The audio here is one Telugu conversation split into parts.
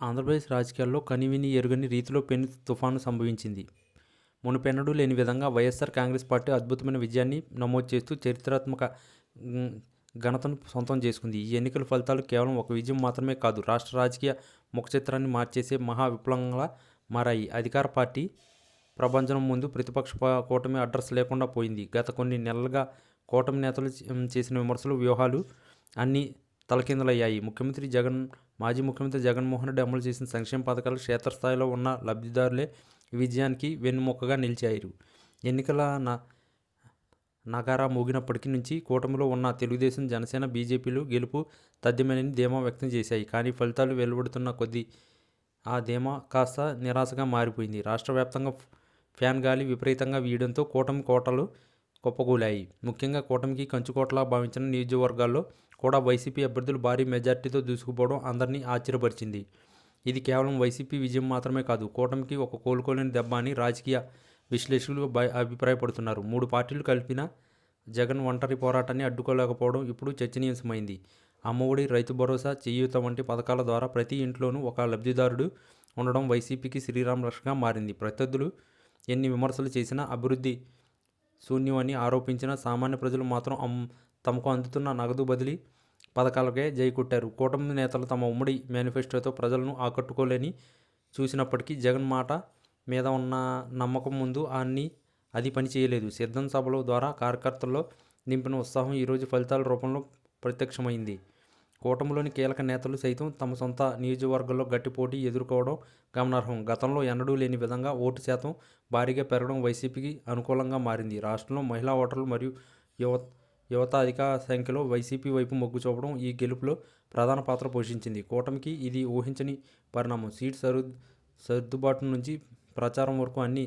ఆంధ్రప్రదేశ్ రాజకీయాల్లో కనివిని ఎరుగని రీతిలో పెను తుఫాను సంభవించింది. మునుపెన్నడూ లేని విధంగా వైఎస్ఆర్ కాంగ్రెస్ పార్టీ అద్భుతమైన విజయాన్ని నమోదు చేస్తూ చరిత్రాత్మక ఘనతను సొంతం చేసుకుంది. ఈ ఎన్నికల ఫలితాలు కేవలం ఒక విజయం మాత్రమే కాదు రాష్ట్ర రాజకీయ ముఖ చిత్రాన్ని మార్చేసే మహా విప్లవంగా మారాయి. అధికార పార్టీ ప్రభంజనం ముందు ప్రతిపక్ష కూటమి అడ్రస్ లేకుండా పోయింది. గత కొన్ని నెలలుగా కూటమి నేతలు చేసిన విమర్శలు వ్యూహాలు అన్నీ తలకిందులయ్యాయి. ముఖ్యమంత్రి జగన్ మాజీ ముఖ్యమంత్రి జగన్మోహన్ రెడ్డి అమలు చేసిన సంక్షేమ పథకాలు క్షేత్రస్థాయిలో ఉన్న లబ్ధిదారులే విజయానికి వెన్నుముక్కగా నిలిచారు ఎన్నికల నా నగారా మోగినప్పటికీ నుంచి కూటమిలో ఉన్న తెలుగుదేశం జనసేన బీజేపీలు గెలుపు తథ్యమేనని ధీమా వ్యక్తం చేశాయి. కానీ ఫలితాలు వెలువడుతున్న కొద్దీ ఆ ధీమా కాస్త నిరాశగా మారిపోయింది. రాష్ట్ర వ్యాప్తంగా ఫ్యాన్ గాలి విపరీతంగా వీయడంతో కూటమి కోటలు కుప్పకూలాయి. ముఖ్యంగా కూటమికి కంచుకోటలా భావించిన నియోజకవర్గాల్లో కూడా వైసీపీ అభ్యర్థులు భారీ మెజార్టీతో దూసుకుపోవడం అందరినీ ఆశ్చర్యపరిచింది. ఇది కేవలం వైసీపీ విజయం మాత్రమే కాదు కూటమికి ఒక కోలుకోలేని దెబ్బ అని రాజకీయ విశ్లేషకులు అభిప్రాయపడుతున్నారు. మూడు పార్టీలు కలిపిన జగన్ ఒంటరి పోరాటాన్ని అడ్డుకోలేకపోవడం ఇప్పుడు చర్చనీయాంశమైంది. అమ్మఒడి రైతు భరోసా చేయూత వంటి పథకాల ద్వారా ప్రతి ఇంట్లోనూ ఒక లబ్ధిదారుడు ఉండడం వైసీపీకి శ్రీరామ రక్షగా మారింది. ప్రత్యర్థులు ఎన్ని విమర్శలు చేసినా అభివృద్ధి శూన్యమని ఆరోపించిన సామాన్య ప్రజలు మాత్రం అమ్ తమకు అందుతున్న నగదు బదిలీ పథకాలకే జై కొట్టారు కూటమి నేతలు తమ ఉమ్మడి మేనిఫెస్టోతో ప్రజలను ఆకట్టుకోలేని చూసినప్పటికీ జగన్ మాట మీద ఉన్న నమ్మకం ముందు అన్ని అది పని చేయలేదు. సిద్ధం సభల ద్వారా కార్యకర్తల్లో నింపిన ఉత్సాహం ఈరోజు ఫలితాల రూపంలో ప్రత్యక్షమైంది. కూటమిలోని కీలక నేతలు సైతం తమ సొంత నియోజకవర్గంలో గట్టి పోటీ ఎదుర్కోవడం గమనార్హం. గతంలో ఎన్నడూ లేని విధంగా ఓటు శాతం భారీగా పెరగడం వైసీపీకి అనుకూలంగా మారింది. రాష్ట్రంలో మహిళా ఓటర్లు మరియు యువ యువత అధిక సంఖ్యలో వైసీపీ వైపు మొగ్గు చూపడం ఈ గెలుపులో ప్రధాన పాత్ర పోషించింది. కూటమికి ఇది ఊహించని పరిణామం. సీట్ సరు సర్దుబాటు నుంచి ప్రచారం వరకు అన్నీ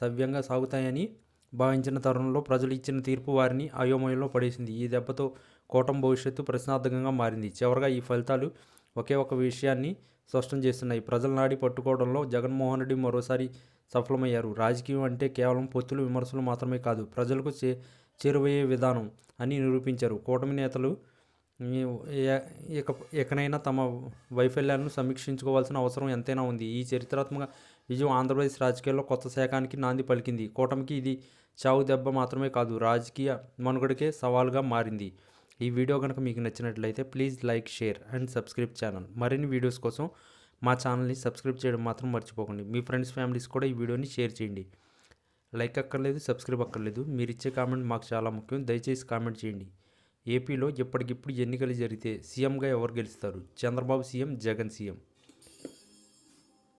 సవ్యంగా సాగుతాయని భావించిన తరుణంలో ప్రజలు ఇచ్చిన తీర్పు వారిని అయోమయంలో పడేసింది. ఈ దెబ్బతో కూటమి భవిష్యత్తు ప్రశ్నార్థకంగా మారింది. చివరగా ఈ ఫలితాలు ఒకే ఒక విషయాన్ని స్పష్టం చేస్తున్నాయి. ప్రజల నాడి పట్టుకోవడంలో జగన్మోహన్ రెడ్డి మరోసారి సఫలమయ్యారు. రాజకీయం అంటే కేవలం పొత్తులు విమర్శలు మాత్రమే కాదు ప్రజలకు చే చేరువయ్యే విధానం అని నిరూపించారు. కూటమి నేతలు ఇక ఎకనైనా తమ వైఫల్యాలను సమీక్షించుకోవాల్సిన అవసరం ఎంతైనా ఉంది. ఈ చరిత్రాత్మక విజయం ఆంధ్రప్రదేశ్ రాజకీయాల్లో కొత్త శాఖానికి నాంది పలికింది. కూటమికి ఇది చావు దెబ్బ మాత్రమే కాదు రాజకీయ మనుగడకే సవాల్గా మారింది. ఈ వీడియో కనుక మీకు నచ్చినట్లయితే please like share and subscribe channel. మరిన్ని వీడియోస్ కోసం మా ఛానల్ని సబ్స్క్రైబ్ చేయడం మాత్రం మర్చిపోకండి. మీ ఫ్రెండ్స్ ఫ్యామిలీస్ కూడా ఈ వీడియోని షేర్ చేయండి. లైక్ అక్కర్లేదు సబ్స్క్రైబ్ అక్కర్లేదు. మీరు ఇచ్చే కామెంట్ మాకు చాలా ముఖ్యం. దయచేసి కామెంట్ చేయండి. ఏపీలో ఎప్పటికిప్పుడు ఎన్నికలు జరిగితే సీఎంగా ఎవరు గెలుస్తారు? Chandrababu CM Jagan CM.